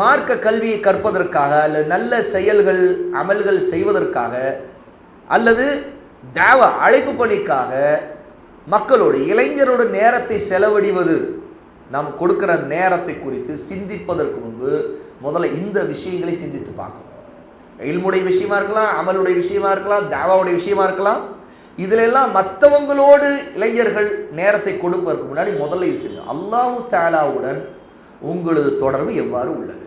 மார்க்க கல்வியை கற்பதற்காக அல்லது நல்ல செயல்கள் அமல்கள் செய்வதற்காக அல்லது தேவ அழைப்பு பணிக்காக மக்களோடு இளைஞரோட நேரத்தை செலவழிவது. நாம் கொடுக்கிற நேரத்தை குறித்து சிந்திப்பதற்கு முன்பு முதல்ல இந்த விஷயங்களை சிந்தித்து பார்க்கணும். இல்முடைய விஷயமா இருக்கலாம் அமலுடைய விஷயமா இருக்கலாம் தேவாவுடைய விஷயமா இருக்கலாம். இதிலெல்லாம் மற்றவங்களோடு இளைஞர்கள் நேரத்தை கொடுப்பதற்கு முன்னாடி முதல்ல இது செய்யும் அல்லாஹு தாலாவுடன் உங்களது தொடர்பு எவ்வாறு உள்ளது?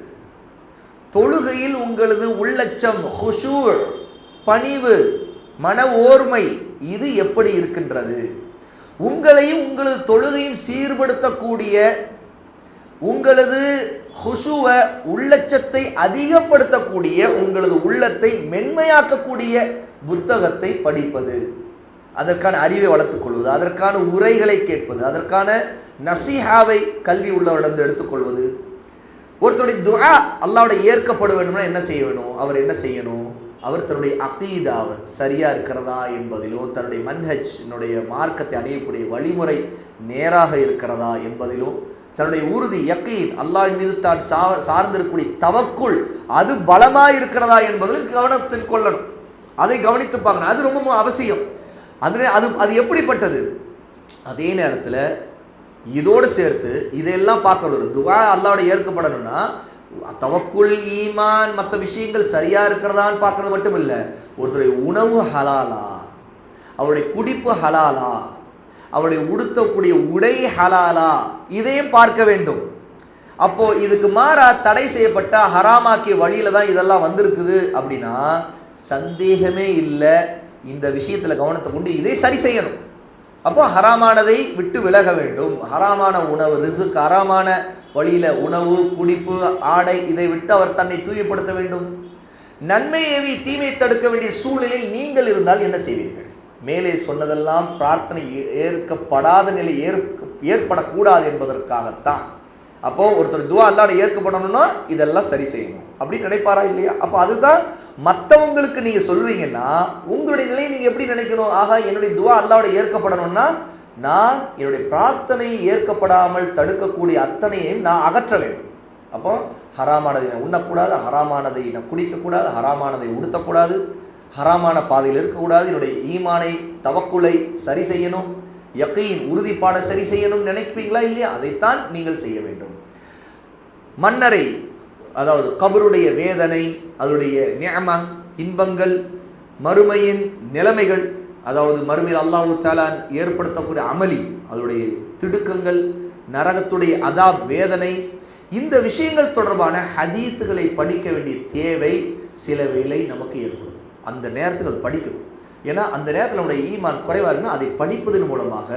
தொழுகையில் உங்களது உள்ளச்சம் ஹுஷூர் பணிவு மன ஓர்மை இது எப்படி இருக்கின்றது? உங்களையும் உங்களது தொழுகையும் சீர்படுத்தக்கூடிய உங்களது ஹுஷுவ உள்ளச்சத்தை அதிகப்படுத்தக்கூடிய உங்களது உள்ளத்தை மென்மையாக்கக்கூடிய புத்தகத்தை படிப்பது. அதற்கான அறிவை வளர்த்துக் கொள்வது அதற்கான உரைகளை கேட்பது அதற்கான நசிஹாவை கல்வி உள்ளவரிடம் எடுத்துக்கொள்வது ஒருத்தருடைய துஆ அல்லாவோட ஏற்கப்பட வேண்டும்னா என்ன செய்ய வேணும் அவர் என்ன செய்யணும்? அவர் தன்னுடைய அகீதாவை சரியா இருக்கிறதா என்பதிலும் தன்னுடைய மன்ஹஜ் மார்க்கத்தை அடையக்கூடிய வழிமுறை நேராக இருக்கிறதா என்பதிலும் தன்னுடைய உறுதி யக்கீன் அல்லாஹ் மீது தான் சா சார்ந்திருக்கக்கூடிய தவக்குள் அது பலமா இருக்கிறதா என்பதில் கவனத்தில் கொள்ளணும். அதை கவனித்து பார்க்கணும். அது ரொம்ப அவசியம். அது அது அது எப்படிப்பட்டது? அதே நேரத்தில் இதோடு சேர்த்து இதையெல்லாம் பார்க்கறது துவா அல்லாவோட ஏற்கப்படணும்னா தவக்குள் ஈமான் மற்ற விஷயங்கள் சரியாக இருக்கிறதான்னு பார்க்கறது மட்டும் இல்லை ஒருத்தருடைய உணவு ஹலாலா அவருடைய குடிப்பு ஹலாலா அவருடைய உடுத்தக்கூடிய உடை ஹலாலா இதையும் பார்க்க வேண்டும். அப்போ இதுக்கு மாறா தடை செய்யப்பட்ட ஹராமாக்கிய வழியில தான் இதெல்லாம் வந்திருக்குது அப்படின்னா சந்தேகமே இல்லை. இந்த விஷயத்துல கவனத்தை கொண்டு இதை சரி செய்யணும். அப்போ ஹராமானதை விட்டு விலக வேண்டும். ஹராமான உணவு ரிசுக்கு ஹராமான வழியில் உணவு குடிப்பு ஆடை இதை விட்டு அவர் தன்னை தூய்மைப்படுத்த வேண்டும். நன்மை ஏவி தீமை தடுக்க வேண்டிய சூழ்நிலையில் நீங்கள் இருந்தால் என்ன செய்வீர்கள்? மேலே சொன்னதெல்லாம் பிரார்த்தனை ஏற்கப்படாத நிலை ஏற்க ஏற்படக்கூடாது என்பதற்காகத்தான். அப்போ ஒருத்தர் துவா அல்லாட ஏற்கப்படணும்னா இதெல்லாம் சரி செய்யணும். அப்படின்னு நினைப்பாரா இல்லையா? அப்போ அதுதான் மற்றவங்களுக்கு நீங்க சொல்வீங்கன்னா உங்களுடைய நிலையை நீங்க எப்படி நினைக்கணும்? ஆகா என்னுடைய துவா அல்லாவோட ஏற்கப்படணும்னா நான் என்னுடைய பிரார்த்தனை ஏற்கப்படாமல் தடுக்கக்கூடிய அத்தனையையும் நான் அகற்ற வேண்டும். அப்போ ஹராமானதை நான் உண்ணக்கூடாது ஹராமானதை நான் குடிக்கக்கூடாது ஹராமானதை உடுத்தக்கூடாது ஹராமான பாதையில் இருக்கக்கூடாது என்னுடைய ஈமானை தவக்குலை சரி செய்யணும் யக்கீன் உறுதிப்பாடை சரி செய்யணும்னு நினைப்பீங்களா இல்லையா? அதைத்தான் நீங்கள் செய்ய வேண்டும். மன்னரை அதாவது கபருடைய வேதனை அதனுடைய நியம இன்பங்கள் மறுமையின் நிலைமைகள் அதாவது மறுமையில் அல்லாஹு தாலான் ஏற்படுத்தக்கூடிய அமளி அதனுடைய திடுக்கங்கள் நரகத்துடைய அதாப் வேதனை இந்த விஷயங்கள் தொடர்பான ஹதீத்துகளை படிக்க வேண்டிய தேவை சில வேளை நமக்கு ஏற்படும். அந்த நேரத்துக்கு அது படிக்கணும் ஏன்னா அந்த நேரத்தில் நம்முடைய ஈமான் குறைவாக இருக்குன்னா அதை படிப்பதன் மூலமாக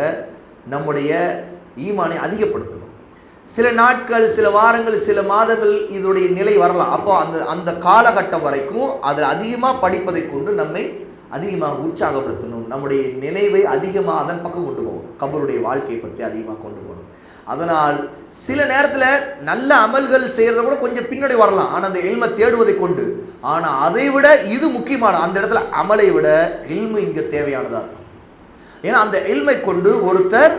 நம்முடைய ஈமானை அதிகப்படுத்தும். சில நாட்கள் சில வாரங்கள் சில மாதங்கள் இதோடைய நிலை வரலாம். அப்போ அந்த அந்த காலகட்டம் வரைக்கும் அதில் அதிகமாக படிப்பதை கொண்டு நம்மை அதிகமாக உற்சாகப்படுத்தணும். நம்முடைய நினைவை அதிகமாக அதன் பக்கம் கொண்டு போகணும். கபருடைய வாழ்க்கையை பற்றி அதிகமாக கொண்டு போகணும். அதனால் சில நேரத்தில் நல்ல அமல்கள் செய்கிறத கூட கொஞ்சம் பின்னாடி வரலாம். ஆனால் அந்த எல்மை தேடுவதை கொண்டு. ஆனால் அதை விட இது முக்கியமான அந்த இடத்துல அமலை விட எல்மு இங்கே தேவையானதாக இருக்கும். ஏன்னா அந்த எல்மை கொண்டு ஒருத்தர்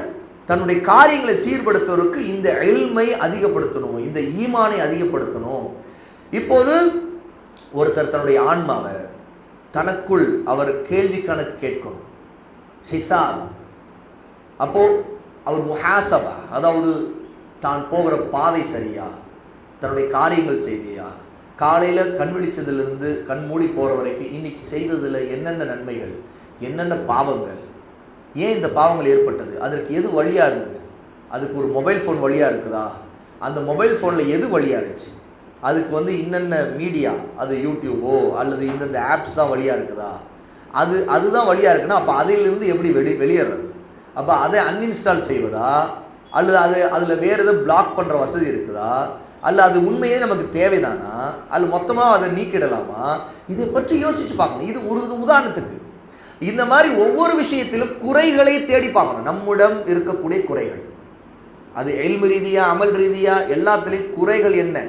தன்னுடைய காரியங்களை சீர்படுத்துவதற்கு இந்த எல்மை அதிகப்படுத்தணும் இந்த ஈமானை அதிகப்படுத்தணும். இப்போது ஒருத்தர் தன்னுடைய ஆன்மாவை தனக்குள் அவர் கேள்வி கணக்கு கேட்கணும். ஹிசாப். அப்போ அவர் முஹாசபா அதாவது தான் போகிற பாதை சரியா? தன்னுடைய காரியங்கள் செய்தியா? காலையில் கண் விழிச்சதுலேருந்து கண் மூடி போகிற வரைக்கும் இன்னைக்கு செய்ததில் என்னென்ன நன்மைகள்? என்னென்ன பாவங்கள்? ஏன் இந்த பாவங்கள் ஏற்பட்டது? அதற்கு எது வழியாக இருந்தது? அதுக்கு ஒரு மொபைல் ஃபோன் வழியாக இருக்குதா? அந்த மொபைல் ஃபோனில் எது வழியாக இருந்துச்சு? அதுக்கு வந்து இன்னென்ன மீடியா? அது யூடியூபோ அல்லது இந்தந்த ஆப்ஸ் தான் வழியாக இருக்குதா? அது அதுதான் வழியாக இருக்குன்னா அப்போ அதிலிருந்து எப்படி வெளி வெளியேறது? அப்போ அதை அன்இன்ஸ்டால் செய்வதா? அல்லது அது அதில் வேறு எதுவும் பிளாக் பண்ணுற வசதி இருக்குதா? அல்ல அது உண்மையே நமக்கு தேவைதானா? அல்ல மொத்தமாக அதை நீக்கிடலாமா? இதை பற்றி யோசிச்சு பார்க்கணும். இது ஒரு உதாரணத்துக்கு. இந்த மாதிரி ஒவ்வொரு விஷயத்திலும் குறைகளை தேடி பார்க்கணும். நம்மிடம் இருக்கக்கூடிய குறைகள். அது எல்மு ரீதியா அமல் ரீதியா எல்லாத்துலேயும் குறைகள் என்ன?